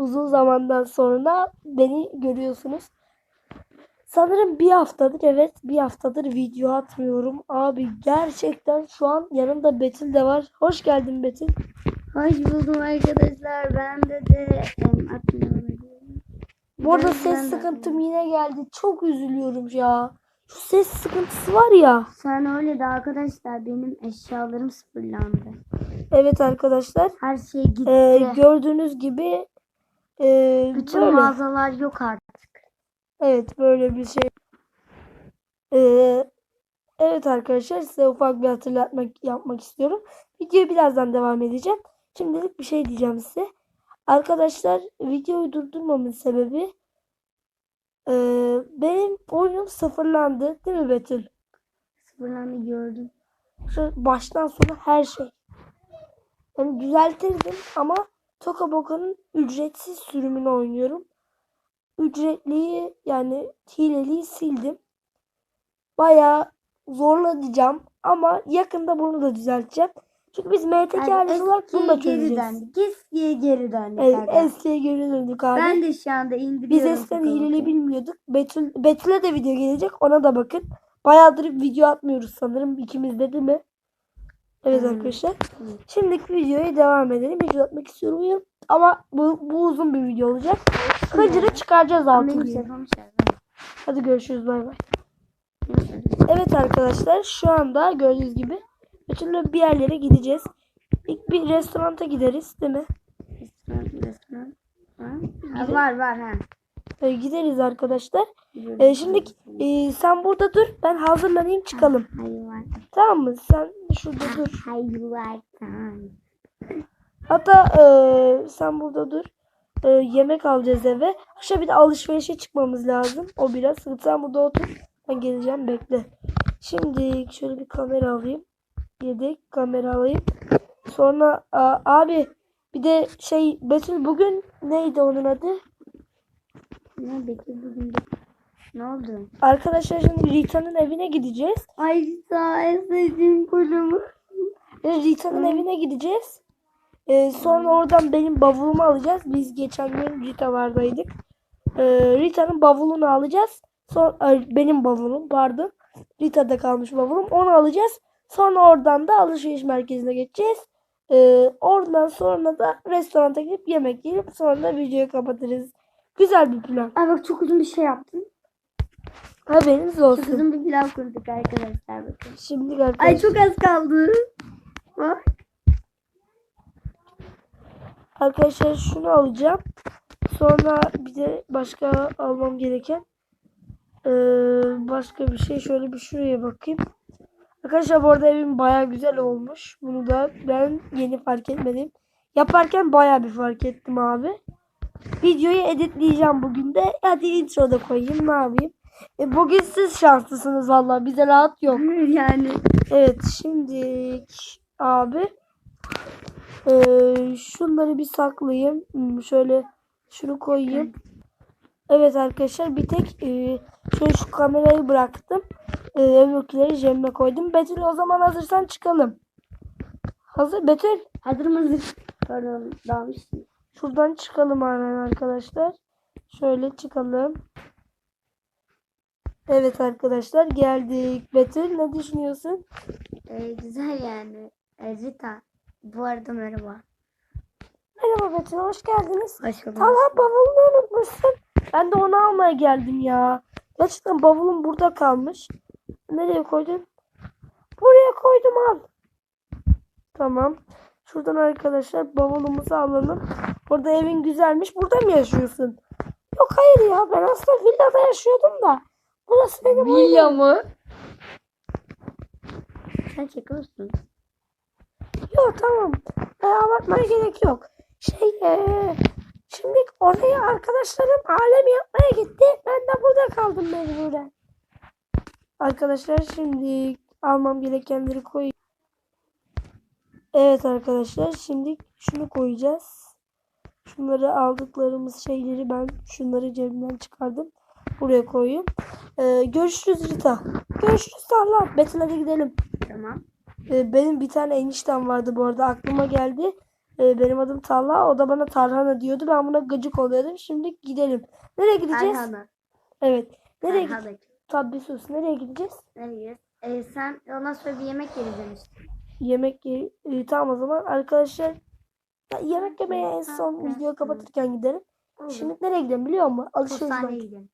uzun zamandan sonra beni görüyorsunuz. Sanırım bir haftadır evet bir haftadır video atmıyorum. Abi gerçekten şu an yanımda Betül de var. Hoş geldin Betül. Hoş buldum arkadaşlar. Ben de de em, atmıyorum. Bu arada Ben- ses ben de sıkıntım yine geldi. Çok üzülüyorum ya. Şu ses sıkıntısı var ya. Sen öyle de arkadaşlar benim eşyalarım sıfırlandı. Evet arkadaşlar. Her şey gitti. Ee, gördüğünüz gibi ee, Bütün böyle. mağazalar yok artık. Evet böyle bir şey. Ee, evet arkadaşlar size ufak bir hatırlatmak yapmak istiyorum. Videoyu birazdan devam edeceğim. Şimdilik bir şey diyeceğim size. Arkadaşlar videoyu durdurmamın sebebi ee, benim oyunum sıfırlandı. Değil mi Betül? Sıfırlandı gördüm. Şu baştan sona her şey. Yani düzeltirdim ama Toka Boka'nın ücretsiz sürümünü oynuyorum. Ücretliyi yani hileliyi sildim. Bayağı zorlanacağım ama yakında bunu da düzelteceğim. Çünkü biz MTK Yani ailesi olarak bunu da çözeceğiz. döndük. Eskiye geri döndük. Evet, arkadaşlar. eskiye geri döndük abi. Ben de şu anda indiriyorum. Biz eskiden hileli bilmiyorduk. Betül, Betül'e de video gelecek. Ona da bakın. Bayağıdır video atmıyoruz sanırım. ikimiz de değil mi? Evet arkadaşlar. Şimdiki videoya devam edelim. Video atmak istiyorum. Ama bu, bu uzun bir video olacak. Hıcır'ı çıkaracağız Ama altı Benim gün. telefonum şarjı. Hadi görüşürüz. Bay bay. Evet arkadaşlar şu anda gördüğünüz gibi Betül'le bir yerlere gideceğiz. İlk bir restoranta gideriz değil mi? Restoran, restoran. Ha? Ha, Gidelim. var var ha. Ee, gideriz arkadaşlar. Ee, şimdi e, sen burada dur. Ben hazırlanayım çıkalım. Tamam mı? Sen şurada dur. Hatta e, sen burada dur. E, yemek alacağız eve. Akşam bir de alışverişe çıkmamız lazım. O biraz. Sen burada otur. Ben geleceğim bekle. Şimdi şöyle bir kamera alayım. Yedek kamera alayım. Sonra a, abi bir de şey Betül bugün neydi onun adı? Ne bekle bugün de. Ne oldu? Arkadaşlar şimdi Rita'nın evine gideceğiz. Ay sağ en sevdiğim kolumu. Rita'nın evine gideceğiz. E, sonra oradan benim bavulumu alacağız. Biz geçen gün Rita vardaydık. E, Rita'nın bavulunu alacağız. Sonra benim bavulum pardon. Rita'da kalmış bavulum. Onu alacağız. Sonra oradan da alışveriş merkezine geçeceğiz. E, oradan sonra da restoranta gidip yemek yiyip sonra da videoyu kapatırız. Güzel bir plan. Ay bak çok uzun bir şey yaptım. Haberiniz Çok olsun. uzun bir pilav kurduk arkadaşlar bakın. Şimdi arkadaşlar. Ay çok az kaldı. Bak. Arkadaşlar şunu alacağım. Sonra bir de başka almam gereken eee, başka bir şey. Şöyle bir şuraya bakayım. Arkadaşlar bu arada evim baya güzel olmuş. Bunu da ben yeni fark etmedim. Yaparken baya bir fark ettim abi. Videoyu editleyeceğim bugün de. Hadi intro da koyayım ne yapayım. E, bugün siz şanslısınız valla. Bize rahat yok. yani. Evet şimdi abi eee, şunları bir saklayayım. Hmm, Şöyle şunu koyayım. Evet arkadaşlar bir tek eee, şöyle şu kamerayı bıraktım. Eee öbürküleri cebime koydum. Betül o zaman hazırsan çıkalım. Hazır Betül. Hazır mısın? Pardon dalmışsın. Şuradan çıkalım hemen arkadaşlar. Şöyle çıkalım. Evet arkadaşlar geldik. Betül ne düşünüyorsun? Ee, güzel yani. Rita. Bu arada merhaba. Merhaba Betül hoş geldiniz. Hoş bulduk. Talha bavulunu unutmuşsun. Ben de onu almaya geldim ya. Gerçekten bavulum burada kalmış. Nereye koydun? Buraya koydum al. Tamam. Şuradan arkadaşlar bavulumuzu alalım. Burada evin güzelmiş. Burada mı yaşıyorsun? Yok hayır ya. Ben aslında villada yaşıyordum da. Burası benim Villa mı? Sen çekiyorsun. Yok tamam. E, abartmaya gerek yok. Şey e, şimdi oraya arkadaşlarım alem yapmaya gitti. Ben de burada kaldım mecburen. Arkadaşlar şimdi almam gerekenleri koy. Evet arkadaşlar şimdi şunu koyacağız. Şunları aldıklarımız şeyleri ben şunları cebimden çıkardım. Buraya koyayım. E, görüşürüz Rita. Görüşürüz Tarla. Betül'e de gidelim. Tamam. Ee, Benim bir tane eniştem vardı bu arada aklıma geldi. E, benim adım Talha. O da bana Tarhana diyordu. Ben buna gıcık oluyordum. Şimdi gidelim. Nereye gideceğiz? Tarhana. Evet. Nereye gideceğiz? Tabii sus. Nereye gideceğiz? Nereye? Ee, sen ondan sonra bir yemek yeriz demiştin. Yemek ye e, tamam o zaman arkadaşlar ya yemek yemeye en son videoyu kapatırken gidelim. Şimdi nereye gidelim biliyor musun? Alışveriş, merkezi. gidelim.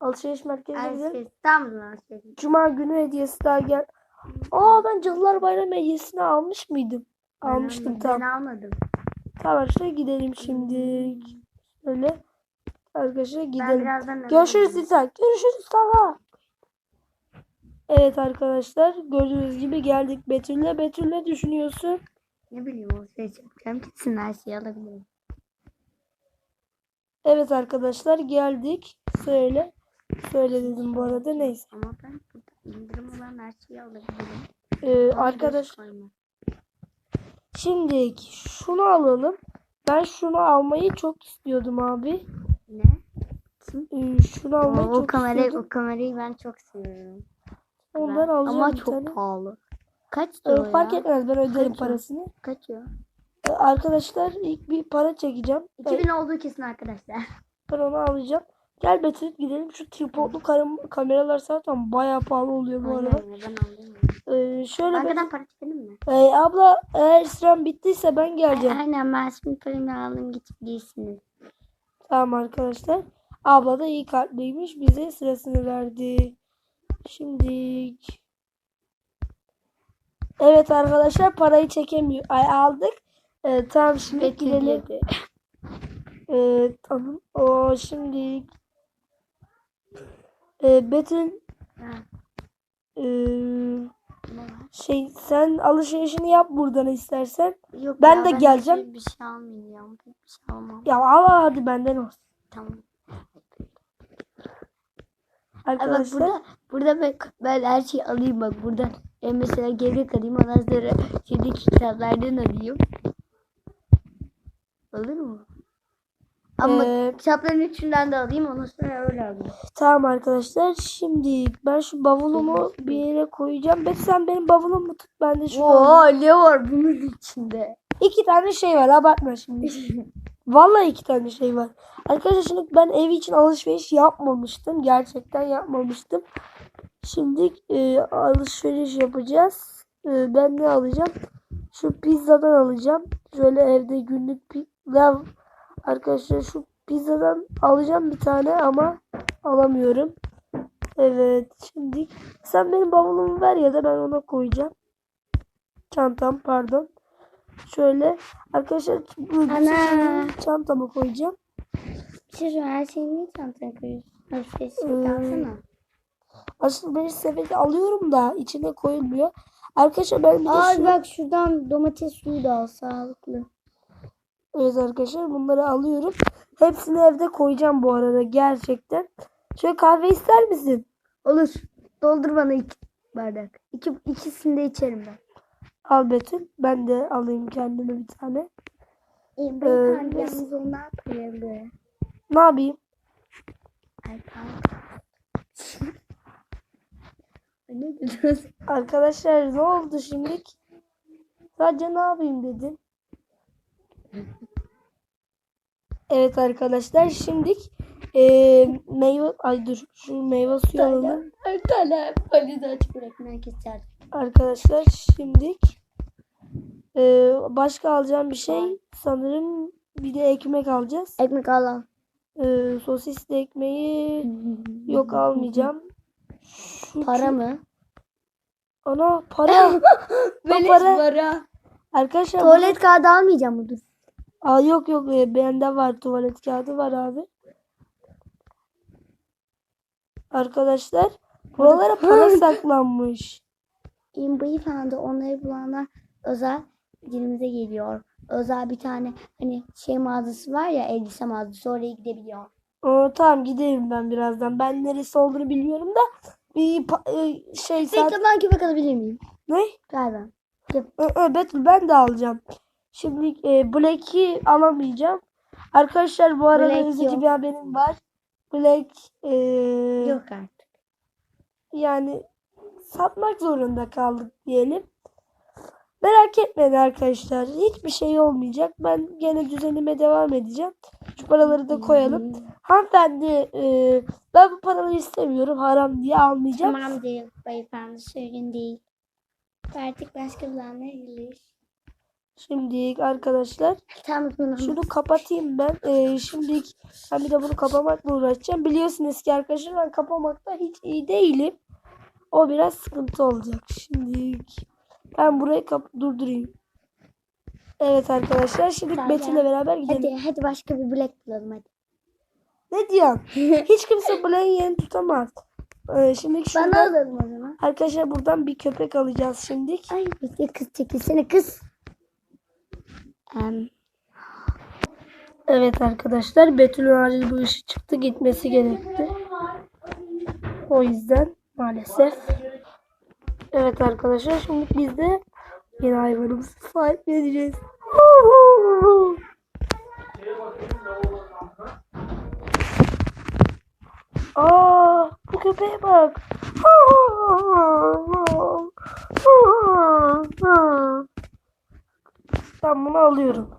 Alışveriş merkezine gidelim. Mı alışveriş? Cuma günü hediyesi daha gel. Aa ben Cadılar Bayramı hediyesini almış mıydım? Ben Almıştım tamam. Ben almadım. Tamam arkadaşlar gidelim şimdi. Öyle. Arkadaşlar Ben gidelim. Görüşürüz. Lisa. Görüşürüz Talha. Evet arkadaşlar gördüğünüz gibi geldik Betül'le. Betül ne düşünüyorsun? Ne bileyim alışveriş yapacağım. Gitsin her şeyi alabilirim. Evet arkadaşlar geldik. Söyle. Söyle dedim bu arada neyse. Ama ben burada indirim olan her şeyi alabilirim. Ee, arkadaş şimdi şunu alalım. Ben şunu almayı çok istiyordum abi. Ne? Ee, şunu almayı O, o çok kamerayı, istiyordum. o kamerayı ben çok seviyorum. Ama Ben- alacağım Ama çok tane. pahalı. Kaç Ee, diyor fark ya? etmez ben öderim Kaç parasını. Kaç o? Ee, arkadaşlar ilk bir para çekeceğim. Ee, 2000 olduğu kesin arkadaşlar. Ben onu alacağım. Gel Betül gidelim. Şu tripodlu kam- kameralar zaten bayağı pahalı oluyor bu Aynen arada. ben. Ee, şöyle Arkadan para çekelim mi? Ee, abla eğer sıram bittiyse ben geleceğim. Aynen ben şimdi paramı aldım gidip giysiniz. Tamam arkadaşlar. Abla da iyi kalpliymiş. Bize sırasını verdi. Şimdi Evet arkadaşlar parayı çekemiyor. Ay aldık. Ee, tamam şimdi gidelim. Ee, tamam. O şimdi ee, Ha, ee, şey sen alışverişini yap buradan istersen. Yok Ben ya, de geleceğim. hiçbir Bir şey almayacağım. Bir şey almam. Ya al hadi benden olsun. Tamam. Ay bak Arkadaşlar burada burada ben, ben her şeyi alayım bak burada e, mesela gevrek alayım ondan sonra şeydeki kitaplardan alayım. Olur mu? Ama ee, kitapların üçünden de alayım ondan sonra öyle alayım. Tamam arkadaşlar. Şimdi ben şu bavulumu bir yere koyacağım. Betül sen benim bavulumu tut. Ben de alayım. Oo ne var bunun içinde? İki tane şey var. Abartma şimdi. Vallahi iki tane şey var. Arkadaşlar şimdi ben ev için alışveriş yapmamıştım. Gerçekten yapmamıştım. Şimdi e, alışveriş yapacağız. E, ben ne alacağım? Şu pizzadan alacağım. Şöyle evde günlük pilav. Arkadaşlar şu pizzadan alacağım bir tane ama alamıyorum. Evet şimdi sen benim bavulumu ver ya da ben ona koyacağım. Çantam pardon. Şöyle arkadaşlar bu Ana. çantama koyacağım. Bir şey söyle her şeyi niye çantaya koyuyorsun? Ee, alsana. Aslında ben sepeti alıyorum da içine koyulmuyor. Arkadaşlar ben de Aa şu- bak şuradan domates suyu da al sağlıklı. Evet arkadaşlar bunları alıyorum. Hepsini evde koyacağım bu arada gerçekten. Şöyle kahve ister misin? Olur. Doldur bana iki bardak. İki, ikisini de içerim ben. Al Betül. Ben de alayım kendime bir tane. İyi beyefendi, yalnız payalı. Ne yapayım? Ay? Arkadaşlar ne oldu şimdi? Sadece ne yapayım dedim. Evet arkadaşlar şimdi eee meyve ay dur şu meyve suyu alalım. Tane valiz aç bırakın keser. Arkadaşlar şimdi eee, başka alacağım bir şey sanırım bir de ekmek alacağız. Ekmek al. Eee sosisli ekmeği yok almayacağım. Şu, Para mı? Ana para. Beleş para. para. Arkadaşlar Tuvalet kağıdı almayacağım mı? Dur. Aa, yok yok e, bende var tuvalet kağıdı var abi. Arkadaşlar buralara para saklanmış. İyi beyefendi onları bulanlar özel dilimize geliyor. Özel bir tane hani şey mağazası var ya elbise mağazası oraya gidebiliyor. Aa, tamam giderim ben birazdan. Ben neresi olduğunu bilmiyorum da bir pa- e, şey saat... Ben köpek alabilir miyim? Ne? Galiba. Ö, Betül ben de alacağım. Şimdi e, Black'i alamayacağım. Arkadaşlar bu arada Black üzücü yok. bir haberim var. Black e, Yok artık. yani satmak zorunda kaldık diyelim. Merak etmeyin arkadaşlar. Hiçbir şey olmayacak. Ben gene düzenime devam edeceğim. Şu paraları da koyalım. Hanımefendi e, ben bu paraları istemiyorum. Haram diye almayacağım. Tamam değil beyefendi sorun değil. Artık başka planlara gidilir. Şimdi arkadaşlar Tamam şunu kapatayım ben. E, şimdi ben bir de bunu kapamakla uğraşacağım. Biliyorsunuz ki arkadaşlar ben kapamakta hiç iyi değilim. O biraz sıkıntı olacak. Şimdi ben burayı kap durdurayım. Evet arkadaşlar şimdi Tamam. Betül'le beraber gidelim. Hadi hadi başka bir bilek bulalım hadi. Ne diyorsun? Hiç kimse Black'in yerini tutamaz. Ee, şimdi Bana şuradan alalım o zaman. arkadaşlar buradan bir köpek alacağız şimdi. Ay bekle kız çekilsene kız. Em, Evet arkadaşlar Betül'ün acil bu işi çıktı gitmesi gerekti. O yüzden maalesef. Evet arkadaşlar şimdi biz de yeni hayvanımızı sahipleneceğiz. Aa, bu köpeğe bak. Ben bunu alıyorum.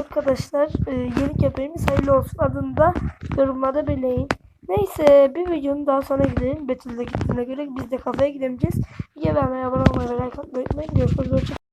Arkadaşlar e, yeni köpeğimiz hayırlı olsun adını da yorumlarda belirleyin. Neyse bir videonun daha sonra gidelim. Betül de gittiğine göre biz de kafeye gidemeyeceğiz. Videoya beğenmeyi, abone olmayı ve like atmayı unutmayın. Görüşmek üzere.